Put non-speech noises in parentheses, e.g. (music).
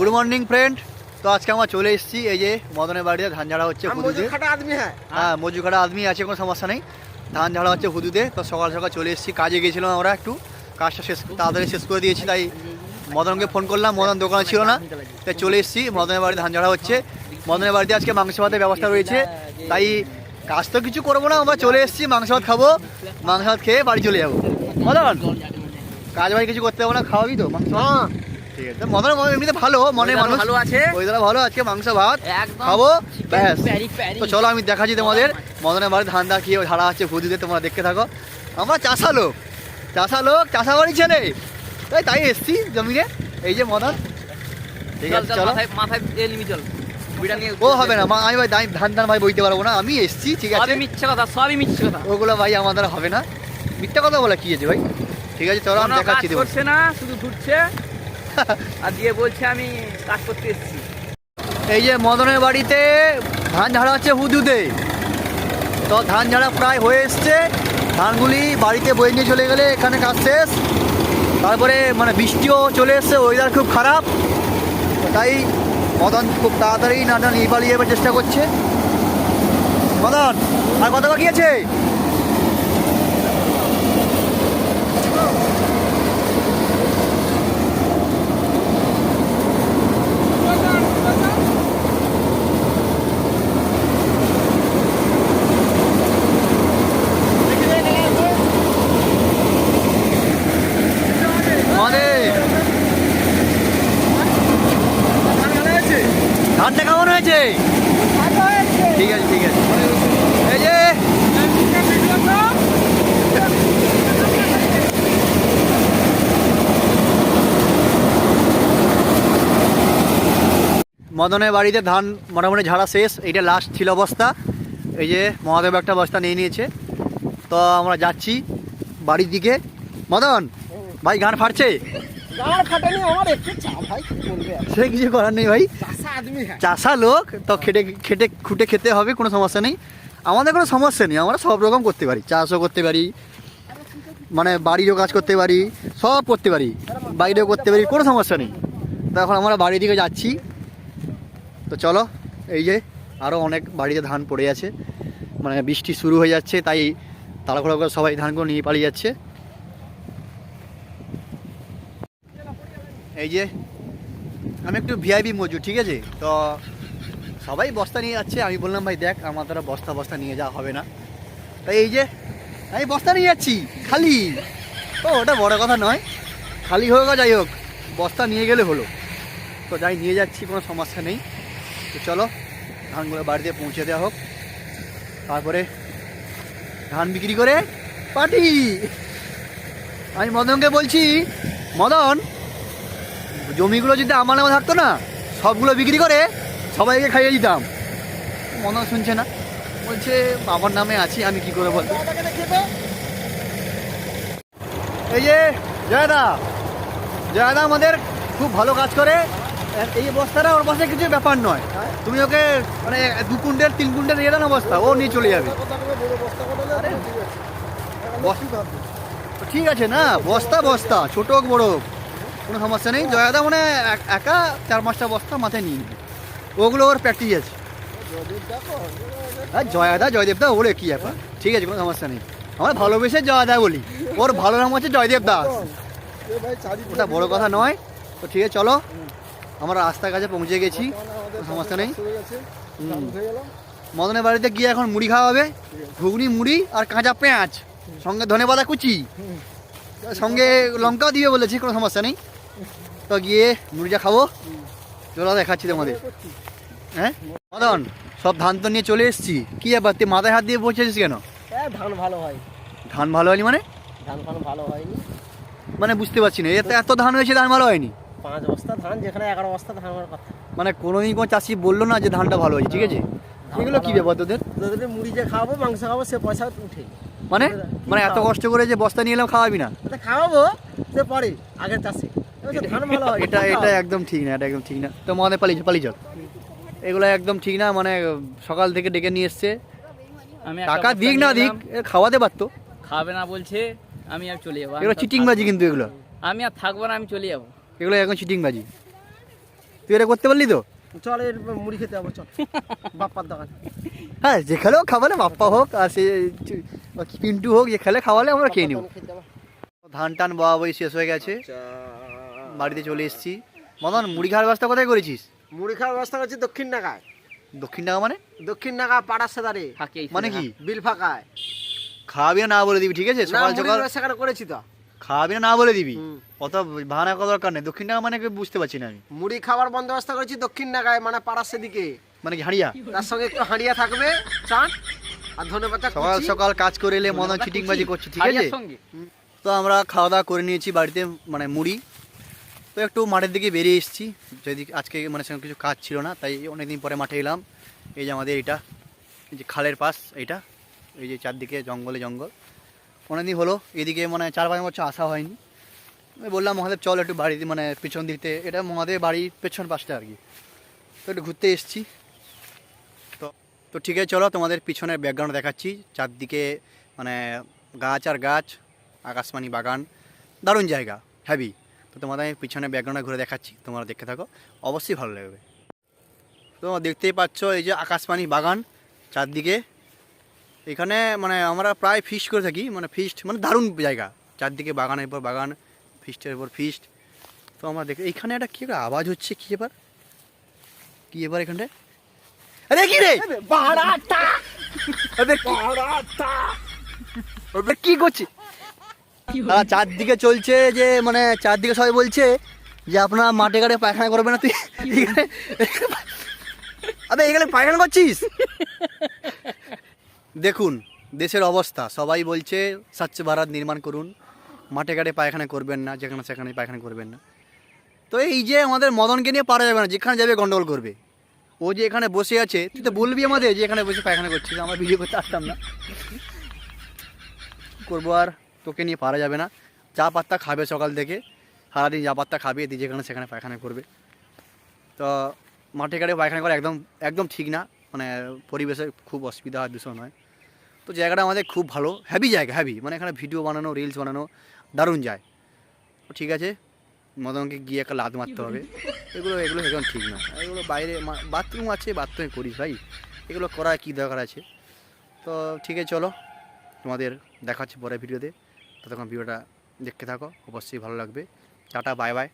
Good morning friend তো আজকে আমরা চলে এসেছি এই যে মদনের বাড়িতে ধান ঝাড়া হচ্ছে হুদুদে হ্যাঁ মজুখাটা আদমি আছে কোনো সমস্যা নেই। ধান ঝাড়া হচ্ছে হুদুদে তো সকাল সকাল চলে এসেছি কাজে গিয়েছিলাম আমরা একটু। কাজটা শেষ তাড়াতাড়ি শেষ করে দিয়েছি তাই মদনকে ফোন করলাম মদন দোকানে ছিল না। তাই চলে এসেছি মদনের বাড়ি ধান ঝাড়া হচ্ছে। মদনের বাড়িতে আজকে মাংস ভাতের ব্যবস্থা রয়েছে। তাই কাজ তো কিছু করব না আমরা চলে এসেছি মাংস ভাত খাব। মাংস ভাত খেয়ে বাড়ি চলে যাব। মদন কাজ বাড়ি কিছু করতে পারব না খাওয়াবি তো মাংস? ঠিক আছে। মদন এমনিতে ভালো মনে মানুষ। ভালো আছে। ওই দাদা ভালো আজকে মাংস ভাত খাব ব্যাস। তো চলো আমি দেখাচ্ছি তোমাদের। মদনের বাড়ি ধান দা খেয়ে ঝাড়া আছে ভুদিতে তোমরা দেখতে থাকো। আমরা চাষা লোক। চাষা লোক চাষা বাড়ি ছেলে। তাই তাই এসছি জমিনে এই যে মদন। ঠিক আছে চল চলো। মাথায় মাথায় নিবি চল। ও হবে না আমি ভাই ধান ধান ভাই বইতে পারব না। আমি এসছি ঠিক আছে। মিথ্যে কথা সবই মিথ্যে কথা। ওগুলো ভাই আমাদের হবে না। মিথ্যা কথা বলা কি আছে ভাই? ঠিক আছে চলো আমি দেখাচ্ছি না শুধু ঘুরছে আর দিয়ে বলছে আমি কাজ করতে এসেছি। এই যে মদনের বাড়িতে ধান ঝাড়া হচ্ছে হুদুদে। তো ধান ঝাড়া প্রায় হয়ে এসছে। ধানগুলি বাড়িতে বয়ে নিয়ে চলে গেলে এখানে কাজ শেষ। তারপরে মানে বৃষ্টিও চলে এসছে ওয়েদার খুব খারাপ। তাই মদন খুব তাড়াতাড়ি না না নিয়ে পালিয়ে যাবার চেষ্টা করছে। মদন, আর কত বাকি আছে? মানে কেমন হয়েছে? ঠিক আছে ঠিক আছে। এই যে। মদনের বাড়িতে ধান মোটামুটি ঝাড়া শেষ। এইটা লাস্ট ছিল অবস্থা এই যে মহাদেব একটা বস্তা নিয়ে নিয়েছে। তো আমরা যাচ্ছি বাড়ির দিকে। মদন ভাই গান ফাটছে? গান সে কিছু করার নেই ভাই। চাষা লোক তো খেটে খেটে খুঁটে খেতে হবে কোনো সমস্যা নেই। আমাদের কোনো সমস্যা নেই আমরা সব রকম করতে পারি চাষও করতে পারি মানে বাড়িরও কাজ করতে পারি সব করতে পারি বাইরেও করতে পারি কোনো সমস্যা নেই। তো এখন আমরা বাড়ির দিকে যাচ্ছি। তো চলো এই যে আরও অনেক বাড়িতে ধান পড়ে আছে মানে বৃষ্টি শুরু হয়ে যাচ্ছে তাই তাড়াহুড়া করে সবাই ধানগুলো নিয়ে পালিয়ে যাচ্ছে। এই যে, আমি একটু ভিআইপি মজুর, ঠিক আছে? তো সবাই বস্তা নিয়ে যাচ্ছে। আমি বললাম, ভাই, দেখ, আমার দ্বারা বস্তা বস্তা নিয়ে যাওয়া হবে না। তাই এই যে, আমি বস্তা নিয়ে যাচ্ছি, খালি। ও ওটা বড় কথা নয়। খালি হোক আর যাই হোক, বস্তা নিয়ে গেলে হলো। তো যাই, নিয়ে যাচ্ছি, কোনো সমস্যা নেই। তো চলো, ধানগুলো বাড়িতে পৌঁছে দেওয়া হোক। তারপরে ধান বিক্রি করে পাটি আমি মদনকে বলছি, মদন জমিগুলো যদি আমার নামে থাকতো না, সবগুলো বিক্রি করে সবাইকে খাইয়ে দিতাম। মনে শুনছে না। বলছে, বাবার নামে আছি, আমি কি করে বলব? এই যে, জয়দা। জয়দা আমাদের খুব ভালো কাজ করে। এই বস্তাটা ওর পাশে কিছু ব্যাপার নয়। তুমি ওকে মানে দু কুইন্টাল, তিন কুইন্টাল দিয়ে না বস্তা, ও নিয়ে চলে যাবে। ঠিক আছে না, বস্তা বস্তা, ছোট হোক, বড় হোক। কোনো সমস্যা নেই। জয়াদা মানে এক- চার পাঁচটা বস্তা মাথায় নিয়ে নেবে। ওগুলো ওর প্র্যাকটিস আছে। আর জয়াদা জয়দেবদা ওরে কি ব্যাপার। ঠিক আছে, কোনো সমস্যা নেই। আমার ভালোবেসে জয়াদা বলি। ওর ভালো নাম হচ্ছে জয়দেব দাস ওটা বড় কথা নয়। তো ঠিক আছে, চলো। আমরা রাস্তার কাছে পৌঁছে গেছি। সমস্যা নেই। মদনের বাড়িতে গিয়ে এখন মুড়ি খাওয়া হবে। ঘুগনি, মুড়ি আর কাঁচা পেঁয়াজ। সঙ্গে ধনে কুচি। সঙ্গে লঙ্কাও দিয়ে বলেছি কোনো সমস্যা নেই। তো গিয়ে মুড়িটা খাব। চলো দেখাচ্ছি তোমাদের। হ্যাঁ? মদন সব ধান তো নিয়ে চলে এসেছি। কি ব্যাপার তুই মাথায় হাত দিয়ে পৌঁছেছিস কেন? ধান ভালো হয়। ধান ভালো হয়নি মানে? ধান ফান ভালো হয়নি। মানে বুঝতে পারছি না এত এত ধান হয়েছে ধান ভালো হয়নি। পাঁচ বস্তা ধান যেখানে এগারো বস্তা ধান হওয়ার কথা। মানে কোনোদিন কোনো চাষি বলল না যে ধানটা ভালো হয়েছে ঠিক আছে? এগুলো কি ব্যাপার তোদের? যদি মুড়ি যে খাওয়াবো মাংস খাব সে পয়সা উঠে। মানে মানে এত কষ্ট করে যে বস্তা নিয়ে এলাম খাওয়াবি না। খাওয়াবো সে পরে আগের চাষে। এটা এটা একদম ঠিক না এটা একদম ঠিক না। তো মনে পালিয়ে পালিয়ে চল এগুলো একদম ঠিক না মানে সকাল থেকে ডেকে নিয়ে এসছে। আমি টাকা দিক না দিক এ খাওয়াতে পারতো। খাবে না বলছে আমি আর চলে যাব। এগুলো তো চিটিংবাজি কিন্তু এগুলো। আমি আর থাকব না আমি চলে যাব। এগুলো এখন চিটিংবাজি তুই এটা করতে পারলি তো? চল এর মুড়ি খেতে যাব চল। (laughs) বাপ্পার দোকান। হ্যাঁ যে খেলেও খাওয়ালে বাপ্পা হোক আর সে পিন্টু হোক যে খেলে খাওয়ালে আমরা খেয়ে নিব। ধান টান বাবা বই শেষ হয়ে গেছে। বাড়িতে চলে এসেছি। মদন মুড়ি খাওয়ার ব্যবস্থা কোথায় করেছিস? মুড়ি খাওয়ার ব্যবস্থা করছি দক্ষিণ নাগায় দক্ষিণ টাকা মানে? দক্ষিণ নাগা পাড়ার সেদারে। মানে কি? বিল ফাঁকায়। খাওয়াবি না বলে দিবি ঠিক আছে? সকাল সকাল সেখানে করেছি তো? খাওয়াবি না না বলে দিবি? অত ভাড়া করার দরকার নেই। দক্ষিণ টাকা মানে বুঝতে পারছি না আমি। মুড়ি খাওয়ার বন্দোবস্ত করেছি দক্ষিণ নাগায় মানে পাড়ার সেদিকে। মানে কি হাঁড়িয়া? তার সঙ্গে একটু হাঁড়িয়া থাকবে চান। আর সকাল সকাল কাজ করে এলে মদন ধনেপাতা চিটিং করছে। ঠিক আছে? তো আমরা খাওয়া দাওয়া করে নিয়েছি বাড়িতে মানে মুড়ি। তো একটু মাঠের দিকে বেরিয়ে এসেছি। যদি আজকে মানে সেরকম কিছু কাজ ছিল না তাই অনেকদিন পরে মাঠে এলাম। এই যে আমাদের এটা এই যে খালের পাশ এইটা এই যে চারদিকে জঙ্গলে জঙ্গল। অনেকদিন হলো এদিকে মানে চার পাঁচ বছর আসা হয়নি। আমি বললাম মহাদেব চল একটু বাড়িতে মানে পেছন দিকতে এটা মহাদেব বাড়ির পেছন পাশটা আর কি। তো একটু ঘুরতে এসেছি। তো ঠিক আছে, চলো তোমাদের পিছনের ব্যাকগ্রাউন্ড দেখাচ্ছি। চারদিকে মানে গাছ আর গাছ আকাশবাণী বাগান, দারুণ জায়গা হ্যাভি তো তোমাদের আমি পিছনে ব্যাকগ্রাউন্ডে ঘুরে দেখাচ্ছি, তোমরা দেখতে থাকো, অবশ্যই ভালো লাগবে। তো দেখতেই পাচ্ছ, এই যে আকাশবাণী বাগান, চারদিকে। এখানে মানে আমরা প্রায় ফিস্ট করে থাকি মানে ফিস্ট মানে দারুণ জায়গা। চারদিকে বাগানের পর বাগান ফিস্টের পর ফিস্ট তো আমরা দেখ, এইখানে একটা কী আওয়াজ হচ্ছে, কী এবার কী এবার এখানটায়? আরে কি রে? বাড়াটা আরে কি- আরে কি করছে তারা চারদিকে চলছে যে মানে চারদিকে সবাই বলছে যে আপনার মাঠে ঘাটে পায়খানা করবে না তুই? আবে এখানে পায়খানা করছিস? দেখুন দেশের অবস্থা। সবাই বলছে স্বচ্ছ ভারত নির্মাণ করুন। মাঠে ঘাটে পায়খানা করবেন না যেখানে সেখানে পায়খানা করবেন না। তো এই যে আমাদের মদনকে নিয়ে পারা যাবে না যেখানে যাবে গন্ডগোল করবে। ও যে এখানে বসে আছে, তুই তো বলবি আমাদের যে এখানে বসে পায়খানা করছিস, আমরা ভিডিও করতে আসতাম না। কি করব আর? তোকে নিয়ে পারা যাবে না। চা পাত্তা খাবে সকাল থেকে। সারাদিন চা পাত্তা খাবে, দিয়ে যেখানে সেখানে পায়খানা করবে। তো মাঠে ঘাটে পায়খানা করা একদম একদম ঠিক না। মানে পরিবেশে খুব অসুবিধা হয়, দূষণ হয়। তো জায়গাটা আমাদের খুব ভালো। হ্যাভি জায়গা হ্যাভি মানে এখানে ভিডিও বানানো রিলস বানানো দারুণ যায়। ঠিক আছে। মদনকে গিয়ে একটা লাদ মারতে হবে। এগুলো এগুলো একদম ঠিক না। এগুলো বাইরে বাথরুম আছে বাথরুমে করিস ভাই। এগুলো করার কী দরকার আছে? তো ঠিক আছে চলো। তোমাদের দেখাচ্ছি পরে ভিডিওতে। ততক্ষণ ভিডিওটা দেখতে থাকো। অবশ্যই ভালো লাগবে। Tata bye bye